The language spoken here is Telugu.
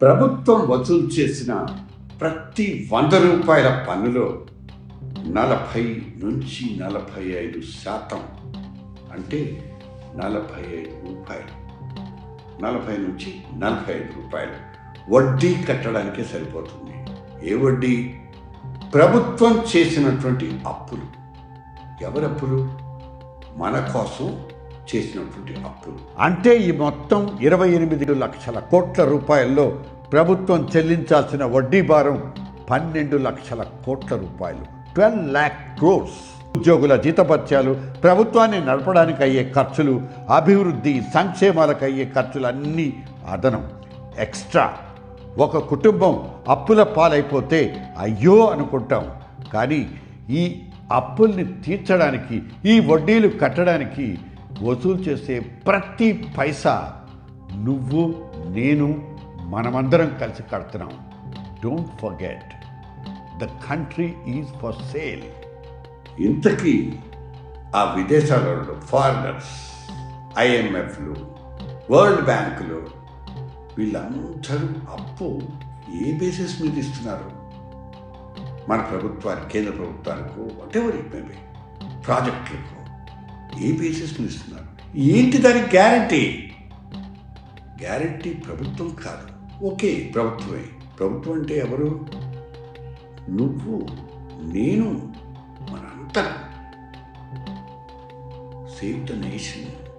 ప్రభుత్వం వసూలు చేసిన ప్రతి వంద రూపాయల పన్నులో నలభై నుంచి నలభై ఐదు శాతం అంటే నలభై ఐదు రూపాయలు. నలభై నుంచి నలభై ఐదు రూపాయలు. వడ్డీ కట్టడానికే సరిపోతుంది. ఏ వడ్డీ? ప్రభుత్వం చేసినటువంటి అప్పులు. ఎవరప్పులు? మన కోసం చేసినటువంటి అప్పులు అంటే ఈ మొత్తం ఇరవై ఎనిమిది లక్షల కోట్ల రూపాయల్లో ప్రభుత్వం చెల్లించాల్సిన వడ్డీ భారం పన్నెండు లక్షల కోట్ల రూపాయలు. ట్వెల్వ్ ల్యాక్ క్రోర్స్ ఉద్యోగుల జీతపత్యాలు ప్రభుత్వాన్ని నడపడానికి అయ్యే ఖర్చులు అభివృద్ధి సంక్షేమాలకు అయ్యే ఖర్చులన్నీ అదనం. ఎక్స్ట్రా. ఒక కుటుంబం అప్పుల పాలైపోతే అయ్యో అనుకుంటాం. కానీ ఈ అప్పుల్ని తీర్చడానికి ఈ వడ్డీలు కట్టడానికి వసూలు చేసే ప్రతి పైసా నువ్వు నేను మనమందరం కలిసి కడుతున్నాం. Don't forget the country is for sale ఇంతకీ ఆ విదేశాలలో ఫారినర్స్ ఐఎంఎఫ్లు వరల్డ్ బ్యాంకులు వీళ్ళందరూ అప్పు ఏ బేసిస్ మీద ఇస్తున్నారు? మన ప్రభుత్వానికి కేంద్ర ప్రభుత్వానికి వాటెవర్ ఇట్ మేబీ ప్రాజెక్టులకు ఏ బేసిస్ మీద ఇస్తున్నారు? ఏంటి దానికి గ్యారంటీ గ్యారంటీ ప్రభుత్వం కాదు. ఓకే ప్రభుత్వమే. ప్రభుత్వం అంటే ఎవరు? నువ్వు నేను మనంతా. Save the nation